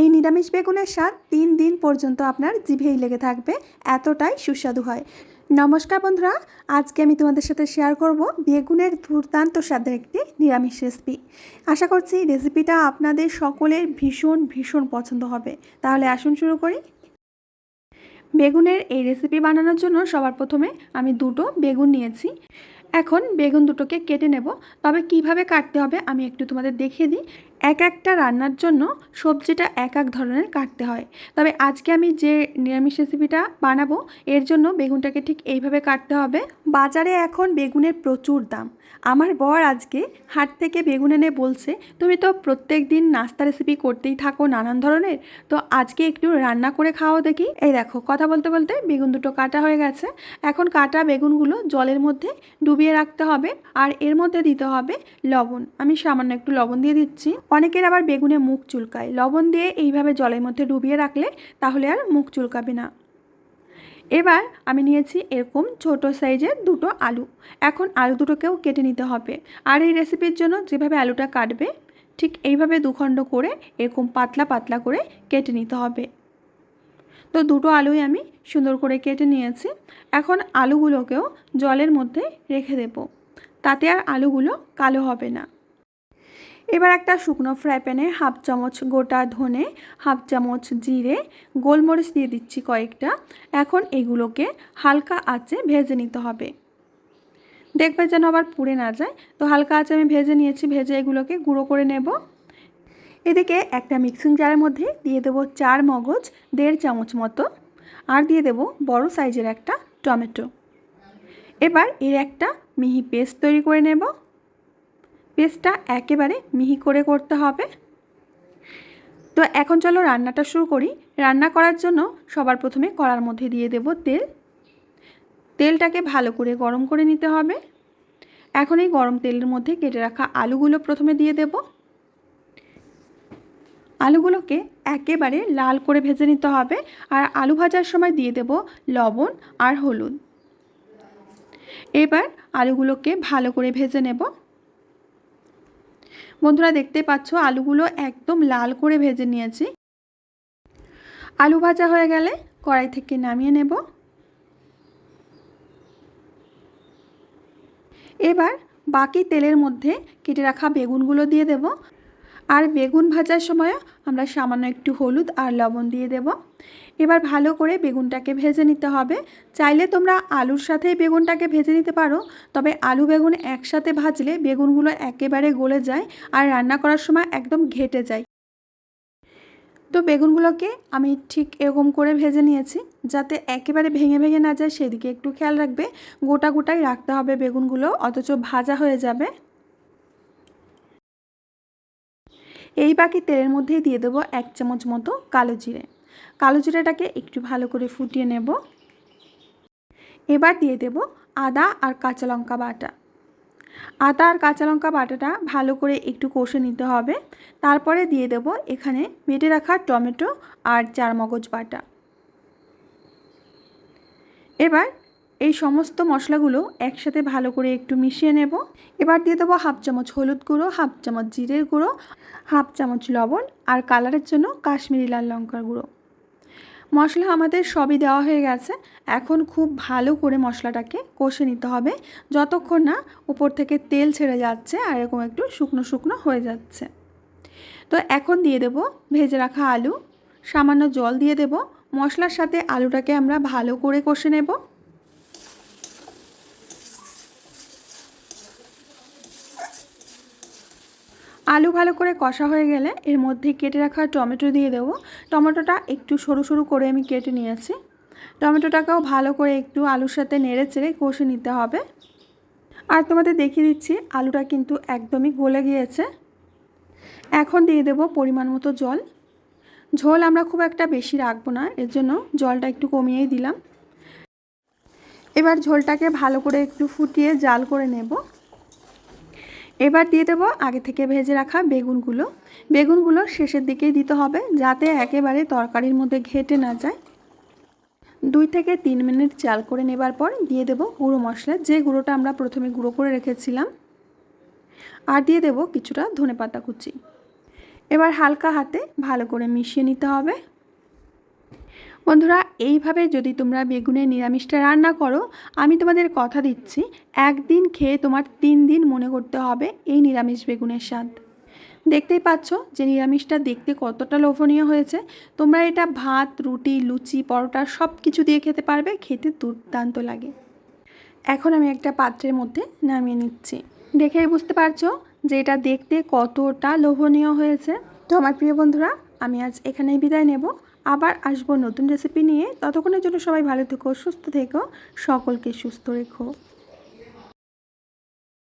এই নিরামিষ বেগুনের স্বাদ তিন দিন পর্যন্ত আপনার জিভেই লেগে থাকবে, এতটাই সুস্বাদু হয়। নমস্কার বন্ধুরা, আজকে আমি তোমাদের সাথে শেয়ার করব বেগুনের দুর্দান্ত স্বাদের একটি নিরামিষ রেসিপি আশা করছি রেসিপিটা আপনাদের সকলের ভীষণ ভীষণ পছন্দ হবে। তাহলে আসুন শুরু করি। বেগুনের এই রেসিপি বানানোর জন্য সবার প্রথমে আমি দুটো বেগুন নিয়েছি। এখন বেগুন দুটোকে কেটে নেব। তবে কীভাবে কাটতে হবে আমি একটু তোমাদের দেখিয়ে দিই। এক একটা রান্নার জন্য সবজিটা এক এক ধরনের কাটতে হয়। তবে আজকে আমি যে নিরামিষ রেসিপিটা বানাবো, এর জন্য বেগুনটাকে ঠিক এইভাবে কাটতে হবে। বাজারে এখন বেগুনের প্রচুর দাম। আমার বর আজকে হাট থেকে বেগুন এনে বলছে, তুমি তো প্রত্যেক দিন নাস্তা রেসিপি করতেই থাকো নানান ধরনের। তো আজকে একটু রান্না করে খাওয়া দেখি। এই দেখো, কথা বলতে বলতে বেগুন দুটো কাটা হয়ে গেছে। এখন কাটা বেগুনগুলো জলের মধ্যে ডুবিয়ে রাখতে হবে আর এর মধ্যে দিতে হবে লবণ। আমি সামান্য একটু লবণ দিয়ে দিচ্ছি। অনেকের আবার বেগুনে মুখ চুলকায়। লবণ দিয়ে এইভাবে জলের মধ্যে ডুবিয়ে রাখলে তাহলে আর মুখ চুলকাবে না। এবার আমি নিয়েছি এরকম ছোট সাইজের দুটো আলু। এখন আলু দুটোকেও কেটে নিতে হবে। আর এই রেসিপির জন্য যেভাবে আলুটা কাটবে, ঠিক এইভাবে দুখণ্ড করে এরকম পাতলা পাতলা করে কেটে নিতে হবে। তো দুটো আলুই আমি সুন্দর করে কেটে নিয়েছি। এখন আলুগুলোকেও জলের মধ্যে রেখে দেব। তাতে আর আলুগুলো কালো হবে না। এবার একটা শুকনো ফ্রাই প্যানে হাফ চামচ গোটা ধনে হাফ চামচ জিরে, গোলমরিচ দিয়ে দিচ্ছি কয়েকটা। এখন এগুলোকে হালকা আঁচে ভেজে নিতে হবে। দেখবে যেন আবার পুড়ে না যায়। তো হালকা আঁচে আমি ভেজে নিয়েছি, ভেজে এগুলোকে গুঁড়ো করে নেব। এদিকে একটা মিক্সিং জারের মধ্যে দিয়ে দেবো চার মগজ, দেড় চামচ মতো। আর দিয়ে দেবো বড় সাইজের একটা টমেটো। এবার এর একটা মিহি পেস্ট তৈরি করে নেব। পেস্টটা একেবারে মিহি করে করতে হবে। তো এখন চলো রান্নাটা শুরু করি। রান্না করার জন্য সবার প্রথমে কড়ার মধ্যে দিয়ে দেব তেল। তেলটাকে ভালো করে গরম করে নিতে হবে। এখন এই গরম তেলের মধ্যে কেটে রাখা আলুগুলো প্রথমে দিয়ে দেব। আলুগুলোকে একেবারে লাল করে ভেজে নিতে হবে। আর আলু ভাজার সময় দিয়ে দেব লবণ আর হলুদ। এবার আলুগুলোকে ভালো করে ভেজে নেব। বন্ধুরা দেখতে পাচ্ছ, আলুগুলো একদম লাল করে ভেজে নিয়েছি। আলু ভাজা হয়ে গেলে কড়াই থেকে নামিয়ে নেব। এবার বাকি তেলের মধ্যে কেটে রাখা বেগুনগুলো দিয়ে দেব। আর বেগুন ভাজার সময় আমরা সামান্য একটু হলুদ আর লবণ দিয়ে দেব। এবার ভালো করে বেগুনটাকে ভেজে নিতে হবে। চাইলে তোমরা আলুর সাথেই বেগুনটাকে ভেজে নিতে পারো, তবে আলু বেগুন একসাথে ভাজলে বেগুনগুলো একেবারে গলে যায় আর রান্না করার সময় একদম ঘেটে যায়। তো বেগুনগুলোকে আমি ঠিক এরকম করে ভেজে নিয়েছি, যাতে একেবারে ভেঙে ভেঙে না যায়, সেদিকে একটু খেয়াল রাখবে। গোটা গোটাই রাখতে হবে বেগুনগুলো, অথচ ভাজা হয়ে যাবে। এই বাকি তেলের মধ্যেই দিয়ে দেবো এক চামচ মতো কালো জিরে। কালো জিরেটাকে একটু ভালো করে ফুটিয়ে নেব। এবার দিয়ে দেব আদা আর কাঁচা লঙ্কা বাটা। আদা আর কাঁচা লঙ্কা বাটাটা ভালো করে একটু কষে নিতে হবে। তারপরে দিয়ে দেব এখানে মেটে রাখা টমেটো আর চার মগজ বাটা। এবার এই সমস্ত মশলাগুলো একসাথে ভালো করে একটু মিশিয়ে নেব। এবার দিয়ে দেবো হাফ চামচ হলুদ গুঁড়ো, হাফ চামচ জিরের গুঁড়ো, হাফ চামচ লবণ আর কালারের জন্য কাশ্মীরি লাল লঙ্কার গুঁড়ো। মশলা আমাদের সবই দেওয়া হয়ে গেছে। এখন খুব ভালো করে মশলাটাকে কষে নিতে হবে। যতক্ষণ না উপর থেকে তেল ছেড়ে যাচ্ছে আর এরকম একটু শুকনো শুকনো হয়ে যাচ্ছে। তো এখন দিয়ে দেব ভেজে রাখা আলু। সামান্য জল দিয়ে দেব। মশলার সাথে আলুটাকে আমরা ভালো করে কষে নেব। আলু ভালো করে কষা হয়ে গেলে এর মধ্যে কেটে রাখা টমেটো দিয়ে দেবো। টমেটোটা একটু সরু সরু করে আমি কেটে নিয়েছি। টমেটোটাকেও ভালো করে একটু আলুর সাথে নেড়ে চেড়ে কষে নিতে হবে। আর তোমাদের দেখিয়ে দিচ্ছি, আলুটা কিন্তু একদমই গলে গিয়েছে। এখন দিয়ে দেব পরিমাণ মতো জল। ঝোল আমরা খুব একটা বেশি রাখব না, এর জন্য জলটা একটু কমিয়েই দিলাম। এবার ঝোলটাকে ভালো করে একটু ফুটিয়ে জাল করে নেব। এবার দিয়ে দেবো আগে থেকে ভেজে রাখা বেগুনগুলো। বেগুনগুলো শেষের দিকেই দিতে হবে যাতে একেবারে তরকারির মধ্যে ঘেটে না যায়। দুই থেকে তিন মিনিট চাল করে নেবার পর দিয়ে দেব গুঁড়ো মশলা, যে গুঁড়োটা আমরা প্রথমে গুঁড়ো করে রেখেছিলাম। আর দিয়ে দেব কিছুটা ধনে পাতা কুচি। এবার হালকা হাতে ভালো করে মিশিয়ে নিতে হবে। বন্ধুরা এইভাবে যদি তোমরা বেগুনের নিরামিষটা রান্না করো, আমি তোমাদের কথা দিচ্ছি, একদিন খেয়ে তোমার তিন দিন মনে করতে হবে এই নিরামিষ বেগুনের স্বাদ। দেখতেই পাচ্ছ যে নিরামিষটা দেখতে কতটা লোভনীয় হয়েছে। তোমরা এটা ভাত, রুটি, লুচি, পরোটা সব কিছু দিয়ে খেতে পারবে, খেতে দুর্দান্ত লাগে। এখন আমি একটা পাত্রের মধ্যে নামিয়ে নিচ্ছি। দেখেই বুঝতে পারছ যে এটা দেখতে কতটা লোভনীয় হয়েছে। তো আমার প্রিয় বন্ধুরা, আমি আজ এখানেই বিদায় নেব। আবার আসব নতুন রেসিপি নিয়ে। ততক্ষণের জন্য সবাই ভালো থেকো, সুস্থ থেকো, সকলকে সুস্থ রেখো।